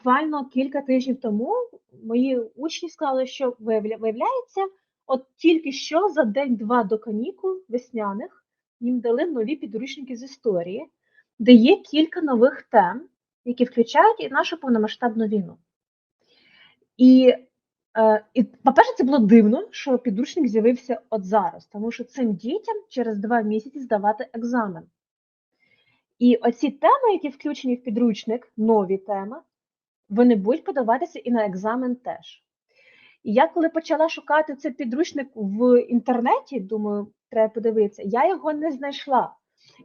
буквально кілька тижнів тому мої учні сказали, що виявляється, от тільки що за день-два до канікул весняних їм дали нові підручники з історії, де є кілька нових тем, які включають і нашу повномасштабну війну. І, е, і по-перше, це було дивно, що підручник з'явився от зараз, тому що цим дітям через два місяці здавати екзамен. І оці теми, які включені в підручник, нові теми, вони будуть подаватися і на екзамен теж. І я коли почала шукати цей підручник в інтернеті, думаю, треба подивитися, я його не знайшла.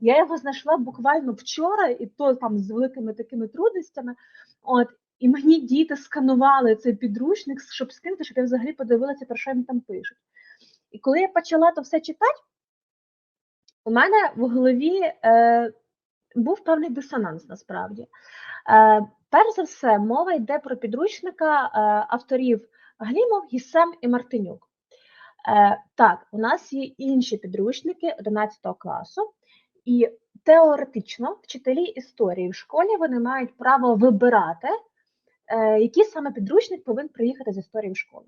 Я його знайшла буквально вчора, і то там з великими такими трудностями. От, і мені діти сканували цей підручник, щоб скинути, щоб я взагалі подивилася, про що їм там пишуть. І коли я почала то все читати, у мене в голові е, був певний дисонанс насправді. Е, перш за все, мова йде про підручника е, авторів Глімов, Гісем і Мартинюк. Е, так, у нас є інші підручники 11 класу, і теоретично вчителі історії в школі вони мають право вибирати, е, який саме підручник повинен приїхати з історії в школу.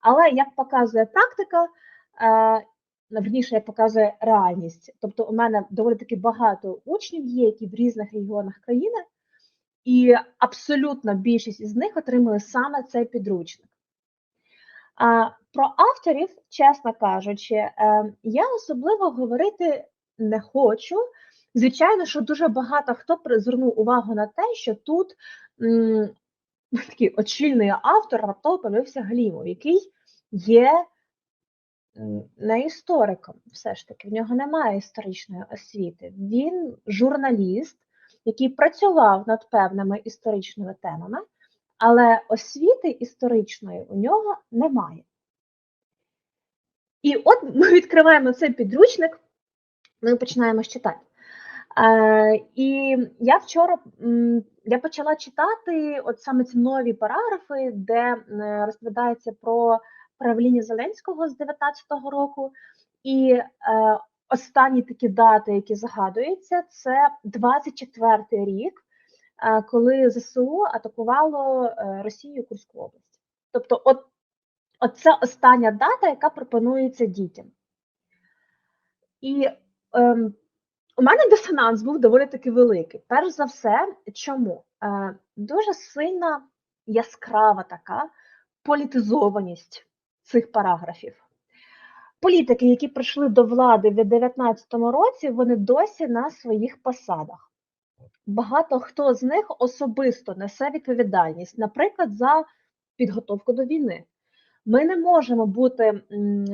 Але як показує практика, е, верніше, як показує реальність, тобто у мене доволі таки багато учнів є, які в різних регіонах країни, і абсолютна більшість із них отримали саме цей підручник. Про авторів, чесно кажучи, е, я особливо говорити не хочу. Звичайно, що дуже багато хто звернув увагу на те, що тут м, такий очільний автор раптово появився Глімов, який є не істориком, все ж таки, в нього немає історичної освіти. Він журналіст, який працював над певними історичними темами, але освіти історичної у нього немає. І от ми відкриваємо цей підручник, ми починаємо читати. Е, і я вчора я почала читати от саме ці нові параграфи, де розповідається про правління Зеленського з 19-го року. І е, останні такі дати, які згадуються, це 24-й рік, е, коли ЗСУ атакувало е, Росію Курську область. Тобто, от, от це остання дата, яка пропонується дітям. І ем, у мене дисонанс був доволі таки великий. Перш за все, чому? Е, дуже сильна яскрава така політизованість цих параграфів. Політики, які прийшли до влади в 2019 році, вони досі на своїх посадах. Багато хто з них особисто несе відповідальність, наприклад, за підготовку до війни. Ми не можемо бути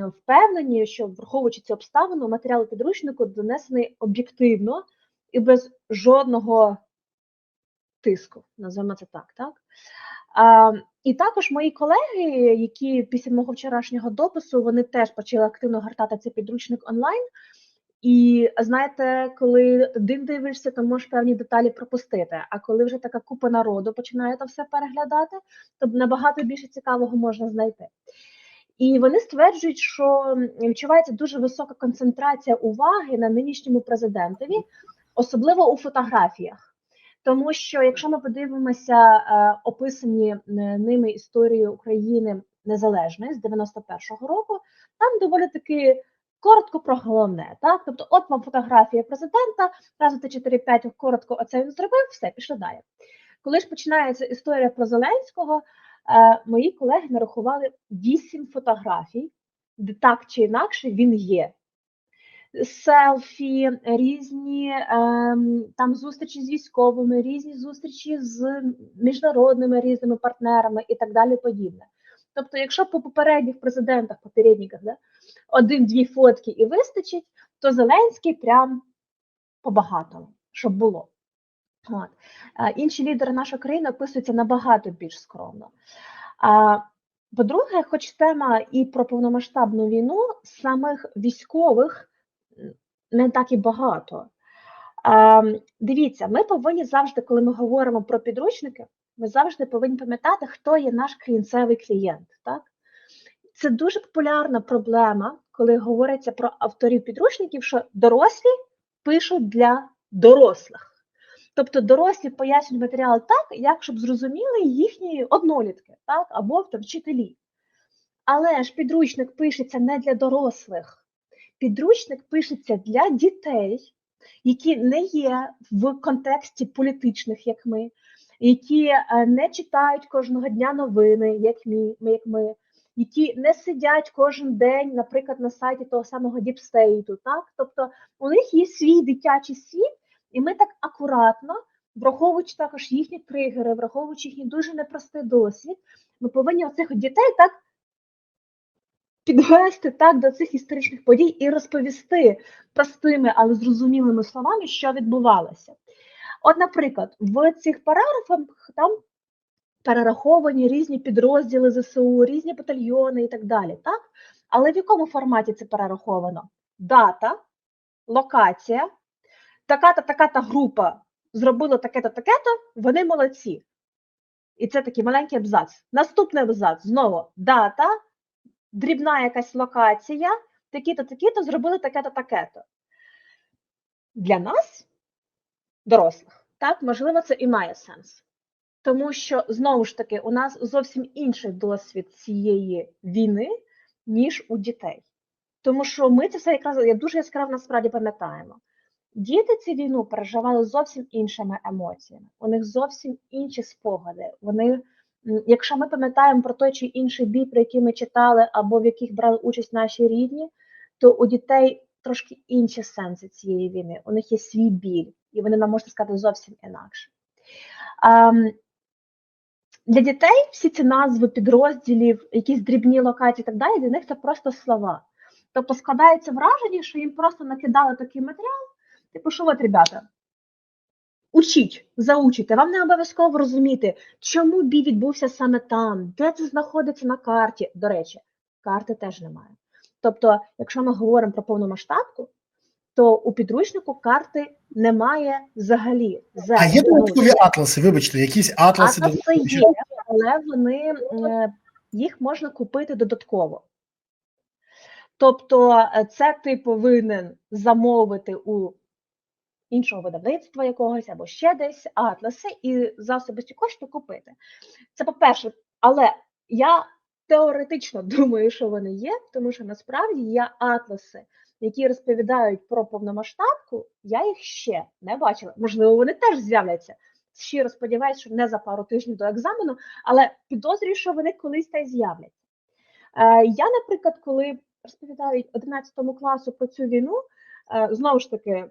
впевнені, що враховуючи ці обставини, матеріал підручнику донесений об'єктивно і без жодного тиску, називаємо це так. так? А, і також мої колеги, які після мого вчорашнього допису вони теж почали активно гортати цей підручник онлайн. І знаєте, коли один дивишся, то можеш певні деталі пропустити. А коли вже така купа народу починає це все переглядати, то набагато більше цікавого можна знайти. І вони стверджують, що відчувається дуже висока концентрація уваги на нинішньому президентові, особливо у фотографіях. Тому що якщо ми подивимося е, описані е, ними історії України незалежної з 91-го року, там доволі таки коротко про головне. Так? Тобто, от вам фотографія президента, раз, два, чотири, п'ять, коротко оце він зробив, все, пішли далі. Коли ж починається історія про Зеленського, е, мої колеги нарахували вісім фотографій, де так чи інакше він є селфі, різні ем, там зустрічі з військовими, різні зустрічі з міжнародними різними партнерами і так далі. Подібне. Тобто, якщо по попередніх президентах, попередниках, да, один-дві фотки і вистачить, то Зеленський прям побагато, щоб було. От. А, інші лідери нашої країни описуються набагато більш скромно. А, по-друге, хоч тема і про повномасштабну війну, самих військових не так і багато. А, дивіться, ми повинні завжди, коли ми говоримо про підручники, ми завжди повинні пам'ятати, хто є наш клієнцевий клієнт. Так? Це дуже популярна проблема, коли говориться про авторів підручників, що дорослі пишуть для дорослих. Тобто дорослі пояснюють матеріал так, як щоб зрозуміли їхні однолітки, так, або вчителі. Але ж підручник пишеться не для дорослих. Підручник пишеться для дітей, які не є в контексті політичних, як ми, які е, не читають кожного дня новини, як ми, як ми, які не сидять кожен день, наприклад, на сайті того самого Діпстейту. Так? Тобто у них є свій дитячий світ, і ми так акуратно, враховуючи також їхні тригери, враховуючи їхній дуже непростий досвід, ми повинні оцих дітей так підвести так до цих історичних подій і розповісти простими, але зрозумілими словами, що відбувалося. От, наприклад, в цих параграфах там перераховані різні підрозділи ЗСУ, різні батальйони і так далі. так? Але в якому форматі це перераховано? Дата, локація, така-то, така-то група зробила таке-то, таке-то, вони молодці. І це такий маленький абзац. Наступний абзац знову дата, дрібна якась локація, такі-то, такі-то зробили таке-то, таке-то. Для нас, дорослих, так, можливо, це і має сенс. Тому що, знову ж таки, у нас зовсім інший досвід цієї війни, ніж у дітей. Тому що ми це все якраз я дуже яскраво насправді пам'ятаємо. Діти цю війну переживали зовсім іншими емоціями, у них зовсім інші спогади. Вони, якщо ми пам'ятаємо про той чи інший бій, про який ми читали, або в яких брали участь наші рідні, то у дітей трошки інші сенси цієї війни. У них є свій біль, і вони нам можна сказати зовсім інакше. А, для дітей всі ці назви підрозділів, якісь дрібні локації і так далі, для них це просто слова. Тобто складається враження, що їм просто накидали такий матеріал, типу, що от, ребята, учіть, заучите, вам не обов'язково розуміти, чому бій відбувся саме там, де це знаходиться на карті. До речі, карти теж немає. Тобто, якщо ми говоримо про повномасштабку, то у підручнику карти немає взагалі. А є додаткові атласи, вибачте, якісь атласи. Атласи є, але вони їх можна купити додатково. Тобто, це ти повинен замовити у іншого видавництва якогось або ще десь атласи і за особисті кошти купити. Це по-перше, але я теоретично думаю, що вони є, тому що насправді є атласи, які розповідають про повномасштабку, я їх ще не бачила. Можливо, вони теж з'являться. Щиро сподіваюся, що не за пару тижнів до екзамену, але підозрюю, що вони колись та й з'являться. Е, я, наприклад, коли розповідають 11 класу про цю війну, е, знову ж таки,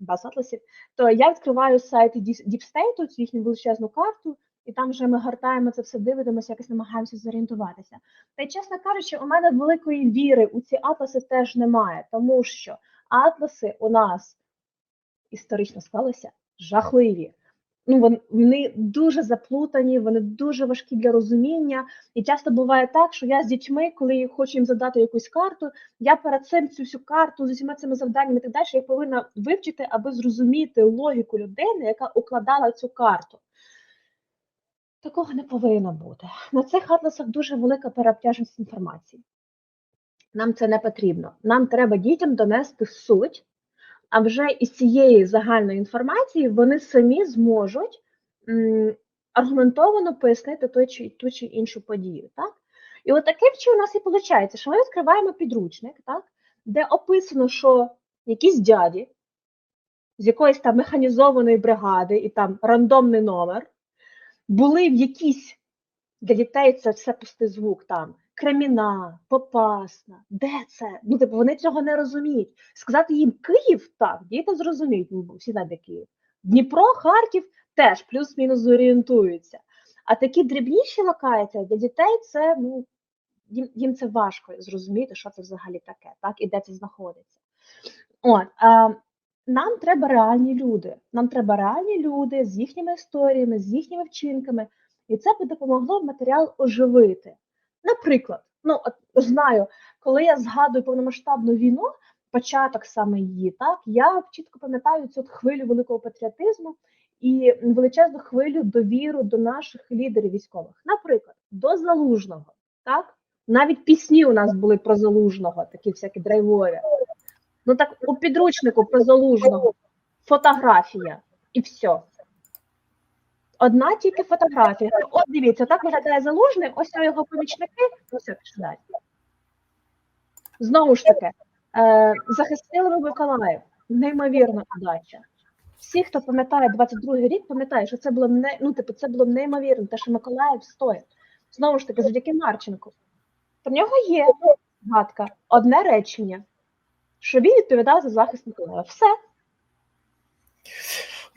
без атласів, то я відкриваю сайт Діпстейту, цю їхню величезну карту, і там вже ми гортаємо це все, дивимося, якось намагаємося зорієнтуватися. Та й, чесно кажучи, у мене великої віри у ці атласи теж немає, тому що атласи у нас історично склалися жахливі. Ну, вони дуже заплутані, вони дуже важкі для розуміння. І часто буває так, що я з дітьми, коли хочу їм задати якусь карту, я перед цим цю всю карту з усіма цими завданнями і так далі, я повинна вивчити, аби зрозуміти логіку людини, яка укладала цю карту. Такого не повинно бути. На цих атласах дуже велика переобтяженість інформації. Нам це не потрібно. Нам треба дітям донести суть, а вже із цієї загальної інформації вони самі зможуть аргументовано пояснити той чи, ту чи іншу подію. Так? І от таким чином у нас і виходить, що ми відкриваємо підручник, так? де описано, що якісь дяді з якоїсь там механізованої бригади і там рандомний номер були в якійсь для дітей це все пустий звук там. Креміна, Попасна, де це? Ну, типу, вони цього не розуміють. Сказати їм Київ, так, діти зрозуміють, всі знають, Київ. Дніпро, Харків теж плюс-мінус зорієнтуються. А такі дрібніші локації для дітей це ну, їм їм це важко зрозуміти, що це взагалі таке, так, і де це знаходиться. От, а, нам треба реальні люди. Нам треба реальні люди з їхніми історіями, з їхніми вчинками, і це би допомогло матеріал оживити. Наприклад, ну от знаю, коли я згадую повномасштабну війну, початок саме її, так я чітко пам'ятаю цю хвилю великого патріотизму і величезну хвилю довіру до наших лідерів військових. Наприклад, до залужного, так навіть пісні у нас були про залужного, такі всякі драйвові. Ну так у підручнику про залужного фотографія. і все. Одна тільки фотографія. От дивіться, так виглядає залужний, ось його помічники, ну все пішли. Знову ж таки, е, захистили ми Миколаїв. Неймовірна удача. Всі, хто пам'ятає 22-й рік, пам'ятає, що це було не ну, типу, це було неймовірно, те, що Миколаїв стоїть. Знову ж таки, завдяки Марченку. Про нього є згадка, одне речення, що він відповідав за захист Миколаєва. Все.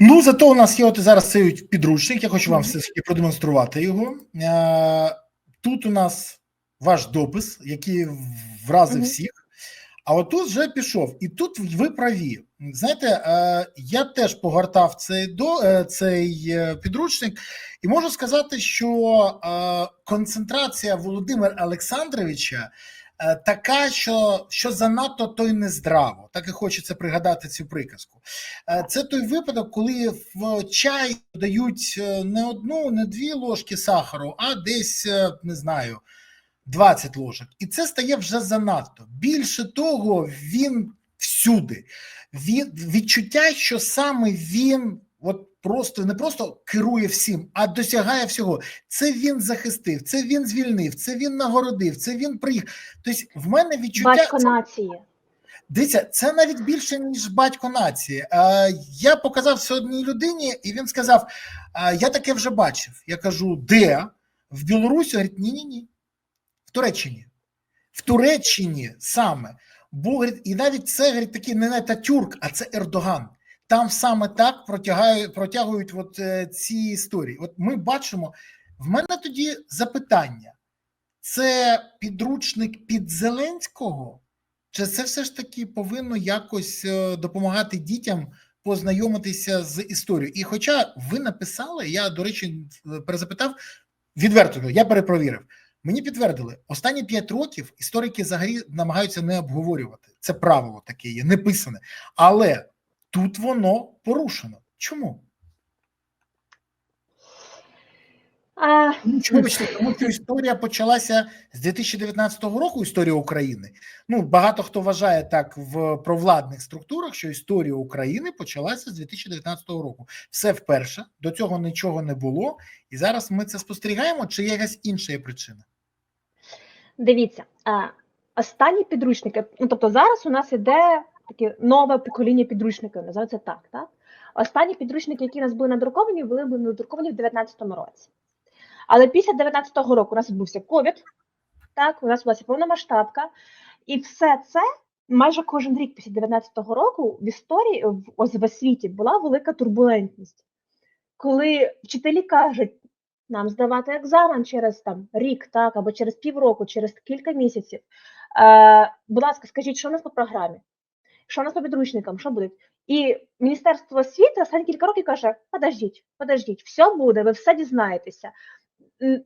Ну, зато у нас є от зараз цей підручник. Я хочу вам все ж таки продемонструвати його. Е, Тут у нас ваш допис, який вразив всіх. А отут вже пішов. І тут ви праві. Знаєте, е, я теж погортав цей до е, цей підручник, і можу сказати, що концентрація Володимира Олександровича така, що, що занадто то й не здраво. Так і хочеться пригадати цю приказку. Е, Це той випадок, коли в чай дають е, не одну, не дві ложки сахару, а десь е, не знаю. 20 ложок, і це стає вже занадто. Більше того, він всюди. Він відчуття, що саме він от просто не просто керує всім, а досягає всього. Це він захистив, це він звільнив, це він нагородив, це він приїхав. Тобто, в мене відчуття Батько нації. Дивіться, це навіть більше ніж батько нації. Е, я показав це одній людині, і він сказав: е, Я таке вже бачив. Я кажу, де? В Білорусі? Говорить, ні, ні, ні. В Туреччині. В Туреччині саме. Бо говорить, і навіть це говорить, такий не Ататюрк, а це Ердоган. Там саме так протягають, протягують от, е, ці історії. От ми бачимо. В мене тоді запитання: це підручник під Зеленського? Чи це все ж таки повинно якось е, допомагати дітям познайомитися з історією? І хоча ви написали, я, до речі, е, перезапитав відверто, я перепровірив. Мені підтвердили, останні 5 років історики взагалі намагаються не обговорювати. Це правило таке є, не писане. Але тут воно порушено. Чому? А, чому тому що історія почалася з 2019 року. Історія України. Ну багато хто вважає так в провладних структурах, що історія України почалася з 2019 року. Все вперше до цього нічого не було, і зараз ми це спостерігаємо. Чи є якась інша причина? Дивіться, останні підручники, ну тобто зараз у нас іде таке нове покоління підручників, називається так, так? Останні підручники, які у нас були надруковані, були надруковані в 2019 році. Але після 2019 року у нас відбувся ковід, так, у нас була повномасштабка, і все це майже кожен рік після 2019 року в історії в, ось в освіті була велика турбулентність. Коли вчителі кажуть, нам здавати екзамен через там рік, так, або через півроку, через кілька місяців. Е, будь ласка, скажіть, що у нас по програмі? Що у нас по підручникам? Що буде? І Міністерство освіти останні кілька років каже: подождіть, подождіть, все буде, ви все дізнаєтеся.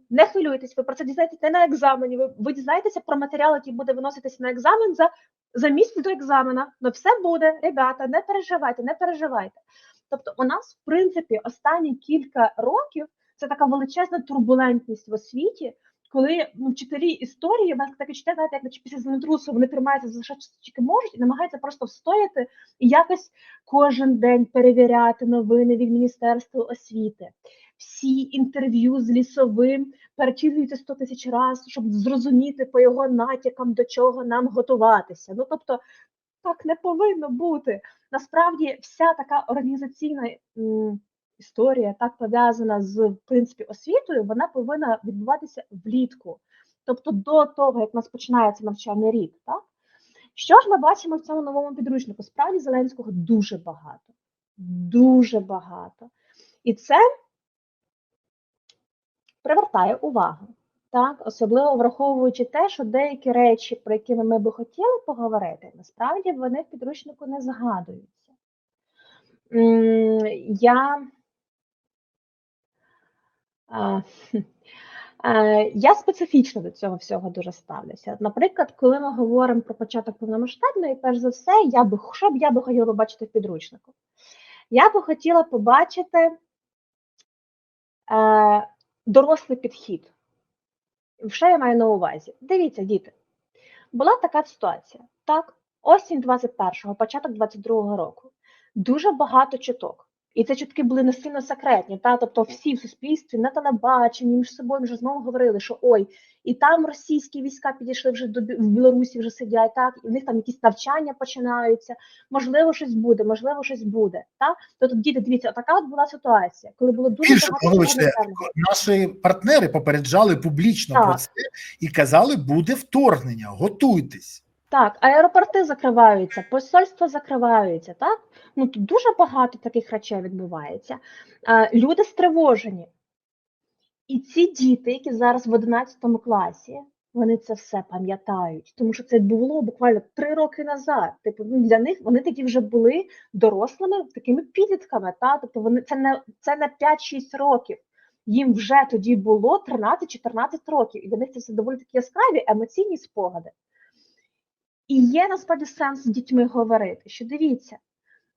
Не хвилюйтесь, ви про це дізнаєтеся не на екзамені. Ви, ви дізнаєтеся про матеріал, який буде виноситися на екзамен за, за місяць до екзамена. Ну все буде, ребята, не переживайте, не переживайте. Тобто, у нас, в принципі, останні кілька років це така величезна турбулентність в освіті, коли ну, вчителі історії, у нас таке читає, знаєте, як після землетрусу, вони тримаються за що тільки можуть і намагаються просто встояти і якось кожен день перевіряти новини від Міністерства освіти. Всі інтерв'ю з лісовим перечислюються 100 тисяч разів, щоб зрозуміти по його натякам, до чого нам готуватися. Ну тобто, так не повинно бути. Насправді, вся така організаційна історія, так пов'язана з в принципі освітою, вона повинна відбуватися влітку, тобто до того, як у нас починається навчальний рік. Так? Що ж ми бачимо в цьому новому підручнику? Справді Зеленського дуже багато, дуже багато. І це привертає увагу. Так, особливо враховуючи те, що деякі речі, про які ми би хотіли поговорити, насправді вони в підручнику не згадуються. Я, я специфічно до цього всього дуже ставлюся. Наприклад, коли ми говоримо про початок повномасштабної, перш за все, я би, що б я би хотіла побачити в підручнику? Я би хотіла побачити е, дорослий підхід. Що я маю на увазі? Дивіться, діти, була така ситуація. Так, осінь 21-го, початок 22-го року. Дуже багато чуток. І ці чутки були не сильно секретні. Та? Тобто всі в суспільстві на телебаченні між собою між знову говорили, що ой, і там російські війська підійшли вже до в Білорусі, вже сидять, так, і в них там якісь навчання починаються. Можливо, щось буде, можливо, щось буде. Та? Тобто, діти, дивіться, така от була ситуація, коли було дуже Більше багато вибачте, наші партнери попереджали публічно Так. про це і казали, буде вторгнення, готуйтесь. Так, аеропорти закриваються, посольства закриваються, так? Ну тут дуже багато таких речей відбувається. Люди стривожені. І ці діти, які зараз в 11 класі, вони це все пам'ятають, тому що це було буквально три роки назад. Типу, ну, для них вони тоді вже були дорослими такими підлітками. Та? Тобто вони це не це не 5-6 років. Їм вже тоді було 13-14 років, і для них це все доволі такі яскраві емоційні спогади. І є насправді сенс з дітьми говорити, що дивіться,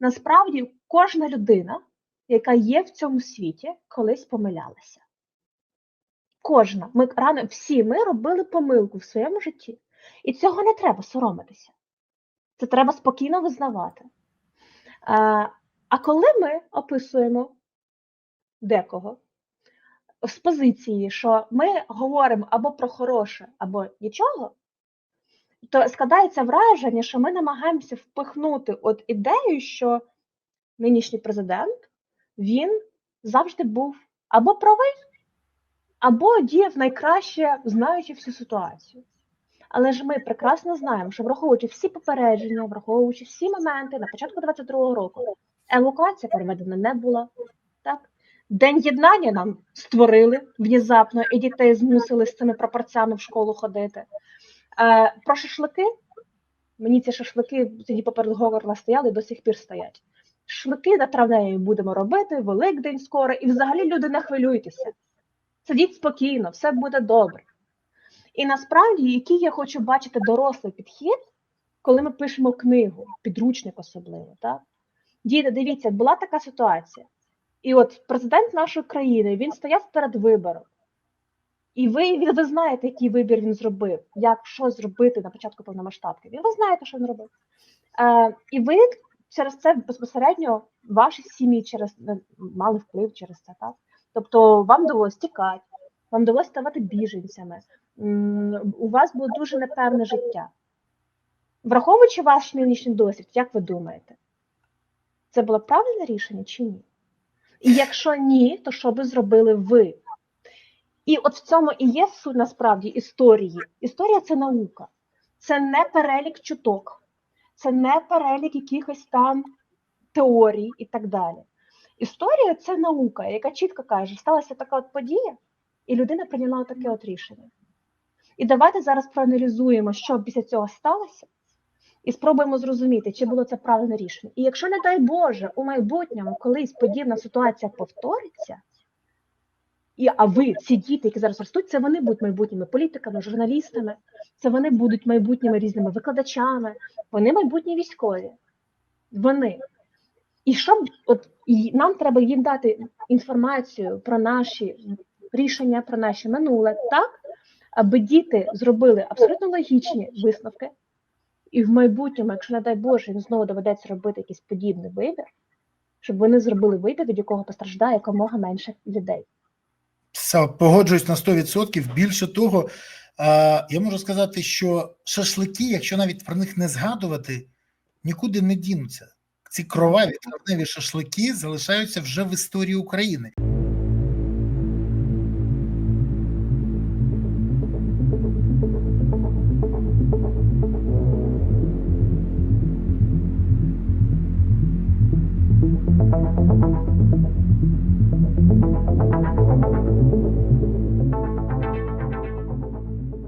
насправді кожна людина, яка є в цьому світі, колись помилялася. Кожна. Ми рано всі ми робили помилку в своєму житті. І цього не треба соромитися. Це треба спокійно визнавати. А, а коли ми описуємо декого з позиції, що ми говоримо або про хороше, або нічого, то складається враження, що ми намагаємося впихнути от ідею, що нинішній президент він завжди був або правий, або діяв найкраще, знаючи всю ситуацію. Але ж ми прекрасно знаємо, що враховуючи всі попередження, враховуючи всі моменти на початку 22-го року, евакуація переведена не була. Так? День єднання нам створили внезапно, і дітей змусили з цими прапорцями в школу ходити. Е, про шашлики. Мені ці шашлики тоді поперед горла стояли і до сих пір стоять. Шашлики на травневі будемо робити, Великдень скоро, і взагалі люди не хвилюйтеся. Сидіть спокійно, все буде добре. І насправді, який я хочу бачити дорослий підхід, коли ми пишемо книгу, підручник особливо. Так? Діти, дивіться, була така ситуація. І от президент нашої країни він стояв перед вибором. І ви, ви, знаєте, який вибір він зробив, як що зробити на початку повномасштабки. І ви знаєте, що він робив. Е, і ви через це безпосередньо ваші сім'ї через е, мали вплив через це, так? Тобто вам довелось тікати, вам довелось ставати біженцями, у вас було дуже непевне життя. Враховуючи ваш нинішній досвід, як ви думаєте, це було правильне рішення чи ні? І якщо ні, то що би зробили ви? І от в цьому і є суть насправді історії. Історія це наука, це не перелік чуток, це не перелік якихось там теорій і так далі. Історія це наука, яка чітко каже, сталася така от подія, і людина прийняла таке от рішення. І давайте зараз проаналізуємо, що після цього сталося, і спробуємо зрозуміти, чи було це правильне рішення. І якщо, не дай Боже, у майбутньому колись подібна ситуація повториться, і, а ви, ці діти, які зараз ростуть, це вони будуть майбутніми політиками, журналістами, це вони будуть майбутніми різними викладачами, вони майбутні військові. Вони. І щоб от і нам треба їм дати інформацію про наші рішення, про наше минуле, так, аби діти зробили абсолютно логічні висновки, і в майбутньому, якщо не дай Боже, їм знову доведеться робити якийсь подібний вибір, щоб вони зробили вибір, від якого постраждає якомога менше людей. Погоджуюсь на 100%. Більше того, е, я можу сказати, що шашлики, якщо навіть про них не згадувати, нікуди не дінуться. Ці кроваві травневі шашлики залишаються вже в історії України.